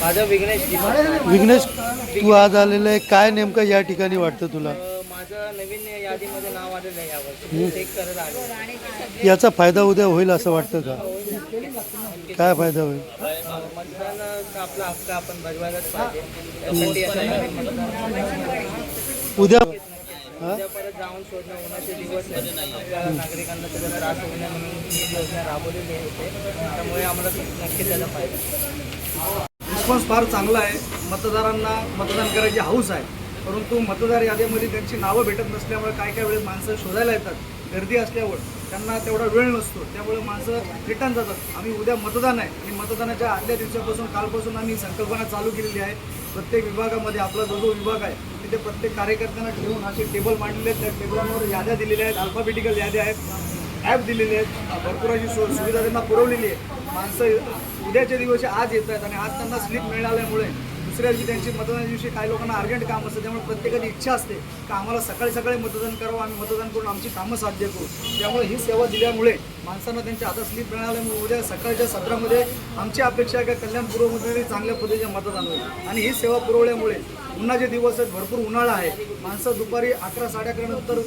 माझा विघ्नेश विघ्नेश तू आज आलेलं आहे. काय नेमकं या ठिकाणी वाटतं तुला? माझं नवीन यादीमध्ये नाव आलेलं आहे यावर्षी चेक करत आलो. याचा फायदा उद्या होईल असं वाटतं का? काय फायदा होईल? मतदान आपला हक्क आपण बजवायलाच पाहिजे. उद्या जाऊन उन्हाचे दिवस आपल्या नागरिकांना त्याचा त्रास होऊ नये म्हणून ही योजना राबवलेली आहे त्यामुळे आम्हाला नक्कीच त्याचा फायदा. रिस्पॉन्स फार चांगला आहे. मतदारांना मतदान करायची हाऊस आहे. परंतु मतदार यादीमध्ये त्यांची नावं भेटत नसल्यामुळे काय काय वेळेस माणसं शोधायला येतात. गर्दी असल्यावर त्यांना तेवढा वेळ नसतो. त्यामुळे माणसं रिटर्न जातात. आम्ही उद्या मतदान आहे. आणि मतदानाच्या आदल्या दिवसापासून कालपासून आम्ही संकल्पना चालू केलेली आहे. प्रत्येक विभागामध्ये आपला जो जो विभाग आहे तिथे प्रत्येक कार्यकर्त्यांना ठेवून असे टेबल मांडलेले आहेत. त्या टेबलांवर याद्या दिलेल्या आहेत. अल्फाबेटिकल याद्या आहेत. ॲप दिलेले आहेत. भरपूर अशी सो सुविधा त्यांना पुरवलेली आहे माणसं उद्याच्या दिवशी आज येत आहेत आणि आज त्यांना स्लिप मिळाल्यामुळे दुसऱ्या दिवशी त्यांची मतदानाच्या दिवशी काही लोकांना अर्जंट काम असतं त्यामुळे प्रत्येकाची इच्छा असते का आम्हाला सकाळी सकाळी मतदान करावं आम्ही मतदान करून आमची कामं साध्य करू. त्यामुळे ही सेवा दिल्यामुळे माणसांना त्यांच्या आता स्लीप मिळाल्यामुळे उद्या सकाळच्या सत्रामध्ये आमची अपेक्षा आहे की कल्याण पूर्वमध्ये चांगल्या पद्धतीचे मतदान होईल. आणि ही सेवा पुरवल्यामुळे उन्हाचे दिवस आहेत भरपूर उन्हाळा आहे. माणसं दुपारी अकरा साडे अकरा नंतर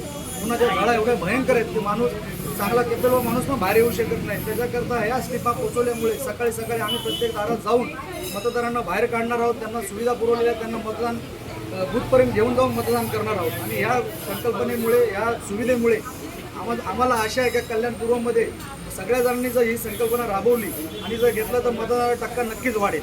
उन्हाच्या झाडा एवढ्या भयंकर आहेत की माणूस चांगला केपेल माणूस पण बाहेर येऊ शकत नाही. त्याच्याकरता ह्या स्लिपा पोचवल्यामुळे सकाळी सकाळी आम्ही प्रत्येक दारात जाऊन मतदारांना बाहेर काढणार आहोत. त्यांना सुविधा पुरवलेल्या त्यांना मतदान अ, बूथपर्यंत घेऊन जाऊन मतदान करणार आहोत. आणि ह्या संकल्पनेमुळे ह्या सुविधेमुळे आम्हाला आम्हाला आशा आहे की कल्याण पूर्वमध्ये सगळ्या जणांनी जर ही संकल्पना राबवली आणि जर घेतलं तर मतदार टक्का नक्कीच वाढेल.